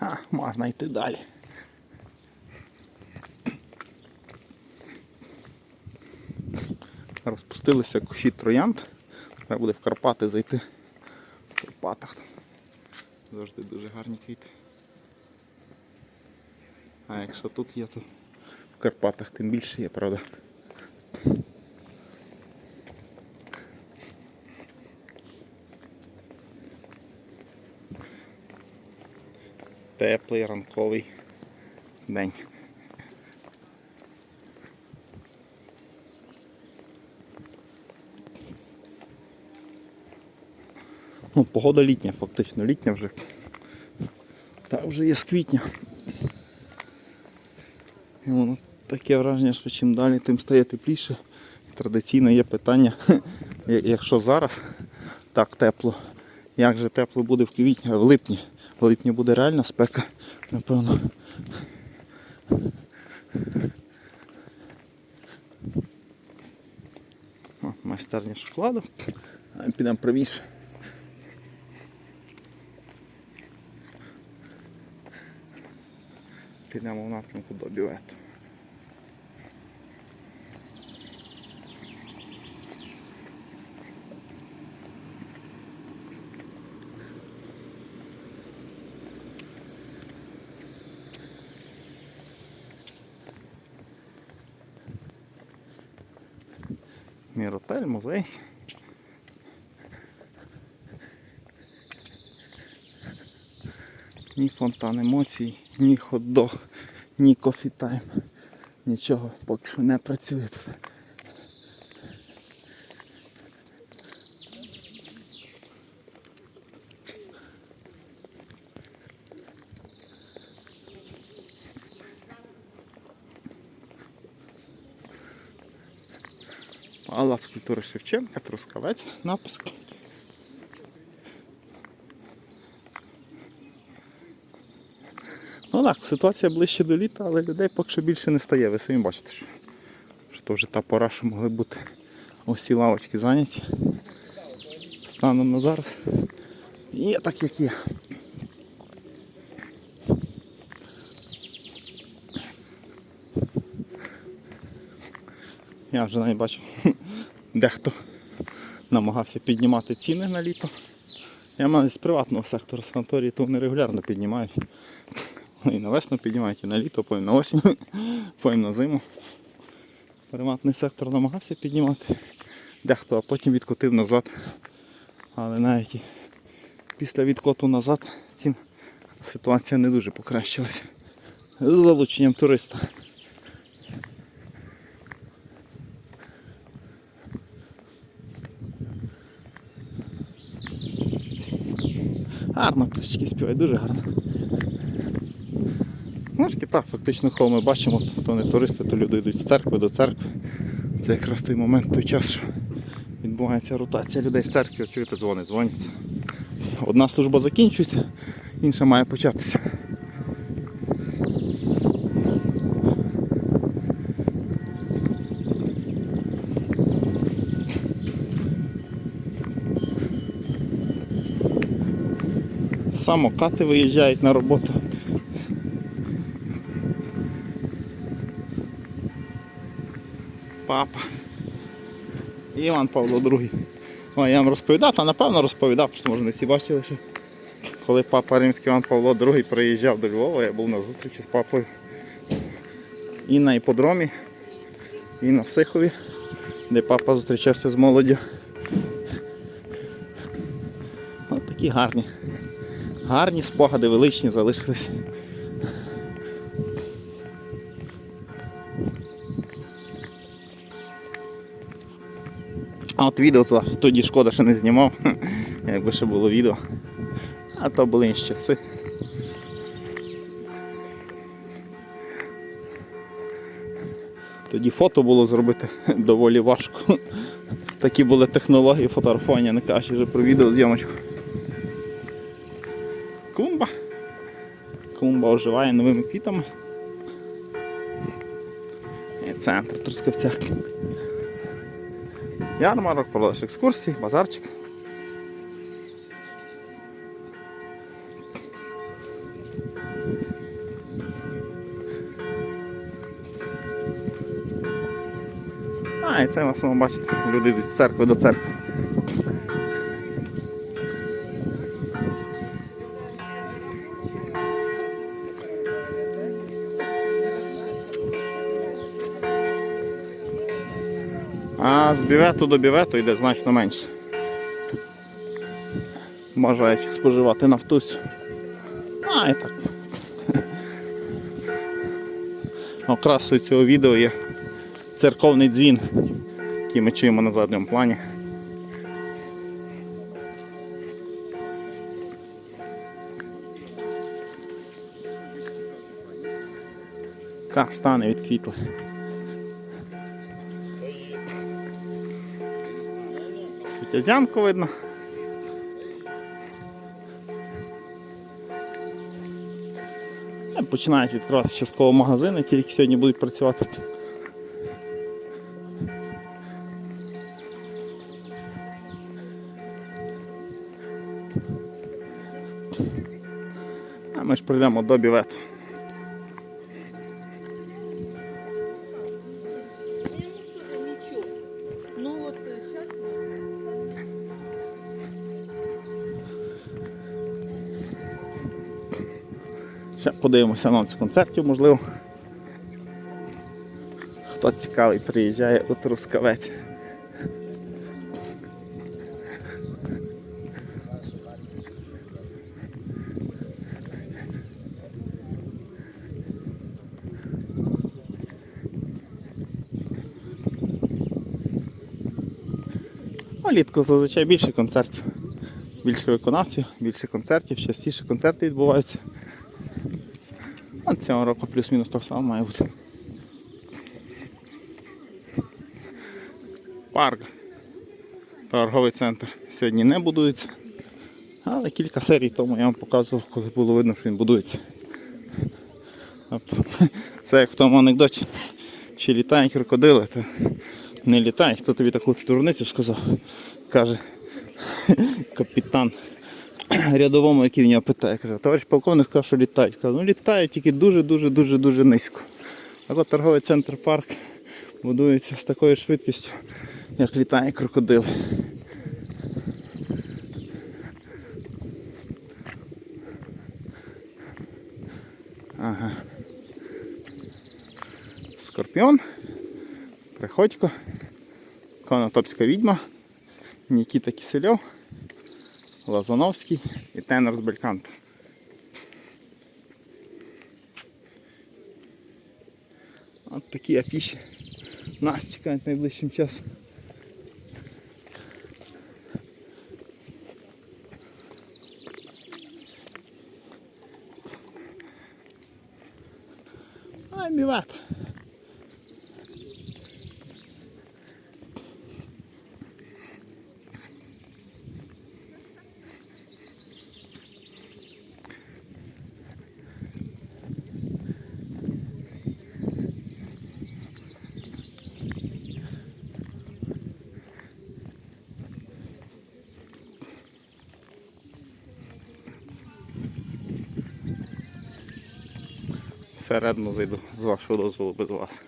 А, можна йти далі. Розпустилися кущі троянд. Треба буде в Карпати зайти. В Карпатах. Завжди дуже гарні квіти. А якщо тут є, то в Карпатах тим більше є, правда. Теплий ранковий день. Ну, погода літня, фактично, літня вже. Та вже є з квітня. І воно таке враження, що чим далі, тим стає тепліше. Традиційно є питання, якщо зараз так тепло, як же тепло буде в квітні, в липні. В липні буде реальна спека, напевно. Майстерня шоколаду. Підемо правіше. Підемо в напрямку до бювету. Міротель, музей. Ні фонтан емоцій, ні хот-дог, ні кофі-тайм. Нічого поки що не працює тут. Палац культури Шевченка, Трускавець, напис. Ну так, ситуація ближче до літа, але людей поки що більше не стає. Ви самі бачите, що, що то вже та пора, що могли бути ці лавочки зайняті. Станом на зараз. Є так, як є. Я вже навіть бачу, дехто намагався піднімати ціни на літо. Я маю з приватного сектору санаторії, то вони регулярно піднімають. І на весну піднімають, і на літо, потім на осінь, потім на зиму. Приватний сектор намагався піднімати дехто, а потім відкотив назад. Але навіть після відкоту назад цін ситуація не дуже покращилася. З залученням туриста. Гарно пташки співають, дуже гарно. Ну, так, фактично, коли ми бачимо, то не туристи, то люди йдуть з церкви до церкви. Це якраз той момент, той час, що відбувається ротація людей в церкві, чуєте, дзвони, дзвоняться. Одна служба закінчується, інша має початися. Самокати виїжджають на роботу. Папа. Іван Павло II. О, я вам розповідав, та напевно розповідав, що може не всі бачили, що коли папа Римський Іван Павло II приїжджав до Львова, я був на зустрічі з папою і на іподромі, і на Сихові, де папа зустрічався з молоддю. Ось такі гарні. Гарні спогади, величні залишились. А от відео то- тоді шкода, що не знімав. Якби ще було відео. А то були інші часи. Тоді фото було зробити доволі важко. Такі були технології фотографування, не кажучи вже про відеозйомочку клумба. Клумба оживає новими квітами. І Центр Трускавця. Ярмарок, продаж екскурсій, базарчик. А, і це в основному бачите, люди йдуть з церкви до церкви. А з бівету до бівету йде значно менше. Бажаючи споживати нафтусь. А, і так. Окрасою цього відео є церковний дзвін, який ми чуємо на задньому плані. Каштани відквітли. Світязянку видно. Е, Починають відкривати частково магазини, ті, які сьогодні будуть працювати. А ми ж прийдемо до бівету. Ще подивимося анонси концертів, можливо. Хто цікавий, приїжджає у Трускавець. Влітку зазвичай більше концертів, більше виконавців, більше концертів, частіше концерти відбуваються. Цього року плюс-мінус так само має бути. Парк. Торговий центр сьогодні не будується. Але кілька серій тому я вам показував, коли було видно, що він будується. Тобто, це як в тому анекдоті. Чи літають крокодили, то не літають. Хто тобі таку дурницю сказав? Каже капітан рядовому, який в нього питає, каже, товариш полковник сказав, що літають. Каже, ну літають тільки дуже-дуже дуже дуже низько. Так от торговий центр парк будується з такою швидкістю, як літає крокодил. Ага. Скорпіон, Приходько, Конотопська відьма, Нікіта Кисельов. Лазановський і тенор з Бельканто. От такі афіші нас чекають найближчим часом. Ай, міват. Всередину зайду з вашого дозволу без вас.